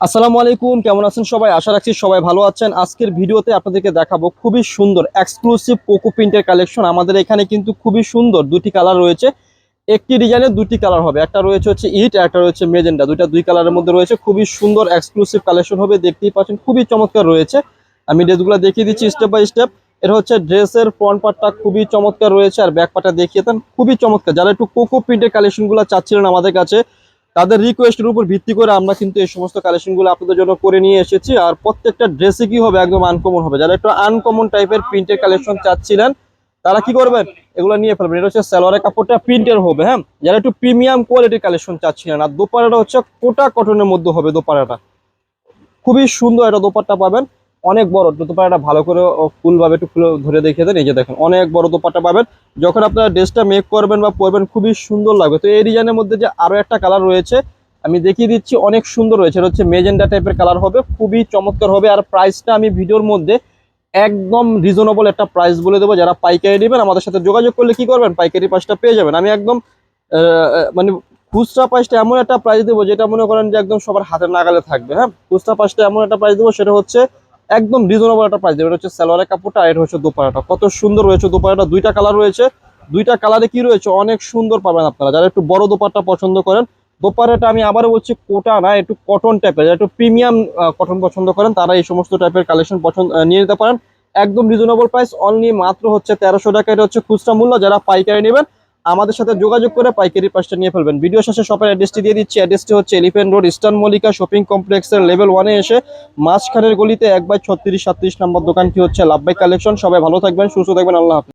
আসসালামু আলাইকুম, কেমন আছেন সবাই? আশা রাখছি সবাই ভালো আছেন। আজকের ভিডিওতে আপনাদেরকে দেখাবো খুবই সুন্দর এক্সক্লুসিভ কোকো প্রিন্টের কালেকশন আমাদের এখানে কিন্তু খুবই সুন্দর দুটি কালার রয়েছে। একটি ডিজাইনের দুটি কালার হবে। একটা রয়েছে হচ্ছে ইট একটা রয়েছে মেজেন্ডা দুইটা দুই কালারের মধ্যে রয়েছে। খুবই সুন্দর এক্সক্লুসিভ কালেকশন হবে। দেখতেই পাচ্ছেন, খুবই চমৎকার রয়েছে। আমি ড্রেসগুলো দেখিয়ে দিচ্ছি স্টেপ বাই স্টেপ এটা হচ্ছে ড্রেসের ফ্রন্ট পার্টটা খুবই চমৎকার রয়েছে। আর ব্যাক পার্টটা দেখিয়ে দেন, খুবই চমৎকার। যারা একটু কোকো প্রিন্টের কালেকশনগুলো চাচ্ছিলেন আমাদের কাছে তাদের রিকোয়েস্টের উপর ভিত্তি করে আমরা কিন্তু এই সমস্ত কালেকশনগুলো আপনাদের জন্য করে নিয়ে এসেছি। আর প্রত্যেকটা ড্রেসে কি হবে? একদম আনকমন হবে। যারা একটু আনকমন টাইপের প্রিন্টের কালেকশন চাচ্ছিলেন, তারা কি করবেন? এগুলো নিয়ে ফেলবেন। এটা হচ্ছে সালোয়ারের কাপড়টা প্রিন্টের হবে হ্যাঁ? যারা একটু প্রিমিয়াম কোয়ালিটির কালেকশন চাচ্ছিলেন, আর দোপারাটা হচ্ছে কোটা কটনের মধ্যে হবে দোপারাটা খুবই সুন্দর একটা দোপাট্টা পাবেন। অনেক বড় দোপাট্টাটা ভালো করে ফুল ভাবে একটু ফুলে ধরে দেখিয়ে দেন। এই যে দেখেন, অনেক বড় দোপাট্টা পাবেন। যখন আপনারা ড্রেসটা মেক করবেন বা পরবেন, খুবই সুন্দর লাগবে। তো এই ডিজাইনের মধ্যে যে আরও একটা কালার রয়েছে, আমি দেখিয়ে দিচ্ছি, অনেক সুন্দর রয়েছে। এটা হচ্ছে মেজেন্ডা টাইপের কালার হবে, খুবই চমৎকার হবে। আর প্রাইসটা আমি ভিডিওর মধ্যে একদম রিজনেবল একটা প্রাইস বলে দেবো। যারা পাইকারি নেবেন, আমাদের সাথে যোগাযোগ করলে কি করবেন? পাইকারি প্রাইসটা পেয়ে যাবেন। আমি একদম মানে খুচরা প্রাইসটা এমন একটা প্রাইস দেবো, যেটা মনে করেন যে একদম সবার হাতের নাগালে থাকবে। হ্যাঁ? খুচরা প্রাইসটা এমন একটা প্রাইস দেবো, সেটা হচ্ছে একদম রিজনেবল একটা প্রাইস দেবো। এটা হচ্ছে সালোয়ারের কাপড়টা আর এটা হচ্ছে দোপারাটা কত সুন্দর রয়েছে দোপারাটা দুইটা কালার রয়েছে। দুইটা কালারে কি রয়েছে? অনেক সুন্দর পাবেন আপনারা। যারা একটু বড় দোপাট্টা পছন্দ করেন দোপারাটা আমি আবারও বলছি কোটা না, একটু কটন টাইপের যারা একটু প্রিমিয়াম কটন পছন্দ করেন, তারা এই সমস্ত টাইপের কালেকশন পছন্দ নিয়ে নিতে পারেন। একদম রিজনেবল প্রাইস অনলি মাত্র হচ্ছে তেরোশো টাকা। এটা হচ্ছে খুচরা মূল্য। যারা পাইকারি নেবেন আমাদের সাথে যোগাযোগ করে পাইকারি প্রাইসটা নিয়ে ফেলবেন। ভিডিও শেষে শপের অ্যাড্রেসটি দিয়ে দিচ্ছি। অ্যাড্রেসটি হচ্ছে Elephant Road Eastern Mallika Shopping কমপ্লেক্সের লেভেল ওয়ানে এসে মাঝখানের গলিতে এক বাই ছত্রিশ সাতত্রিশ নম্বর দোকানটি হচ্ছে লাভবাই কালেকশন সবাই ভালো থাকবেন, সুস্থ থাকবেন, আল্লাহ